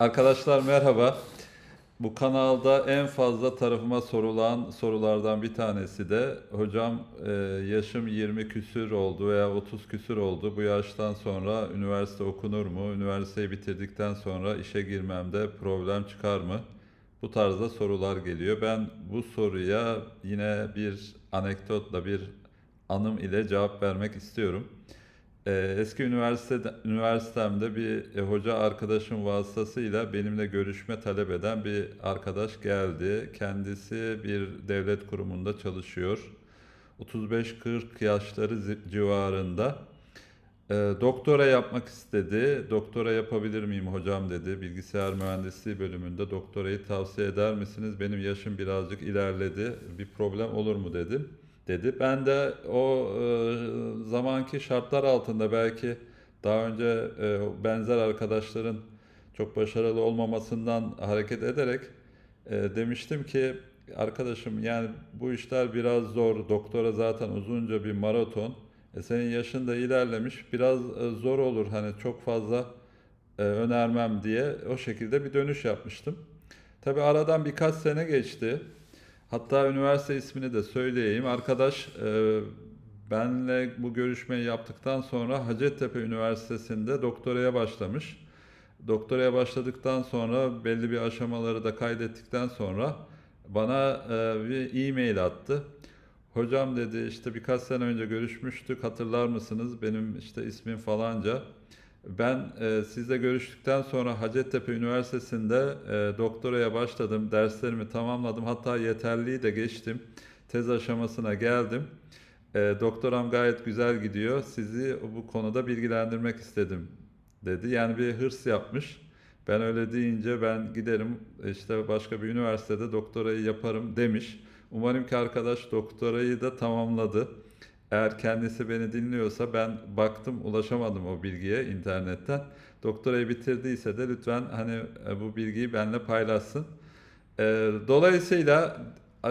Arkadaşlar merhaba. Bu kanalda en fazla tarafıma sorulan sorulardan bir tanesi de hocam e, yaşım 20 küsür oldu veya 30 küsür oldu. Bu yaştan sonra üniversite okunur mu? Üniversiteyi bitirdikten sonra işe girmemde problem çıkar mı? Bu tarzda sorular geliyor. Ben bu soruya yine bir anekdotla bir anım ile cevap vermek istiyorum. Ee, eski üniversite üniversitemde bir e, hoca arkadaşım vasıtasıyla benimle görüşme talep eden bir arkadaş geldi. Kendisi bir devlet kurumunda çalışıyor. 35-40 yaşları civarında. Ee, doktora yapmak istedi. Doktora yapabilir miyim hocam dedi. Bilgisayar mühendisliği bölümünde doktorayı tavsiye eder misiniz? Benim yaşım birazcık ilerledi. Bir problem olur mu dedim. Dedi. Ben de o e, zamanki şartlar altında belki daha önce e, benzer arkadaşların çok başarılı olmamasından hareket ederek e, demiştim ki arkadaşım yani bu işler biraz zor. Doktora zaten uzunca bir maraton. E, senin yaşın da ilerlemiş. Biraz e, zor olur hani çok fazla e, önermem diye o şekilde bir dönüş yapmıştım. Tabii aradan birkaç sene geçti. Hatta üniversite ismini de söyleyeyim. Arkadaş e, benle bu görüşmeyi yaptıktan sonra Hacettepe Üniversitesi'nde doktoraya başlamış. Doktoraya başladıktan sonra belli bir aşamaları da kaydettikten sonra bana e, bir e-mail attı. Hocam dedi işte birkaç sene önce görüşmüştük hatırlar mısınız? Benim işte ismim falanca. Ben e, sizle görüştükten sonra Hacettepe Üniversitesi'nde e, doktoraya başladım. Derslerimi tamamladım. Hatta yeterliği de geçtim. Tez aşamasına geldim. E, doktoram gayet güzel gidiyor. Sizi bu konuda bilgilendirmek istedim dedi. Yani bir hırs yapmış. Ben öyle deyince ben giderim işte başka bir üniversitede doktorayı yaparım demiş. Umarım ki arkadaş doktorayı da tamamladı. Eğer kendisi beni dinliyorsa ben baktım ulaşamadım o bilgiye internetten. Doktorayı bitirdiyse de lütfen hani e, bu bilgiyi benimle paylaşsın. E, Dolayısıyla e,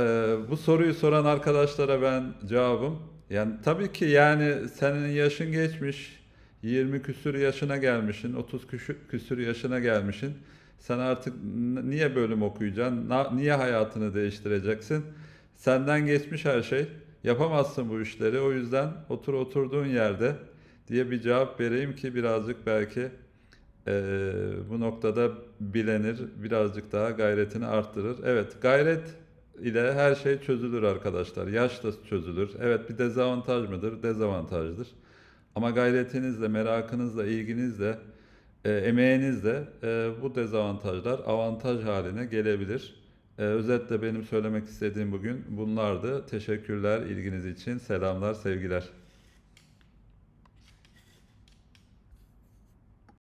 bu soruyu soran arkadaşlara ben cevabım yani tabii ki yani senin yaşın geçmiş 20 küsür yaşına gelmişsin 30 küsür, küsür yaşına gelmişsin. Sen artık niye bölüm okuyacaksın niye hayatını değiştireceksin? Senden geçmiş her şey. Yapamazsın bu işleri. O yüzden otur oturduğun yerde diye bir cevap vereyim ki birazcık belki ee, bu noktada bilenir, birazcık daha gayretini arttırır. Evet, gayret ile her şey çözülür arkadaşlar. Yaş da çözülür. Evet, bir dezavantaj mıdır? Dezavantajdır. Ama gayretinizle, merakınızla, ilginizle, e, emeğinizle e, bu dezavantajlar avantaj haline gelebilir. E, özetle benim söylemek istediğim bugün bunlardı. Teşekkürler ilginiz için. Selamlar, sevgiler.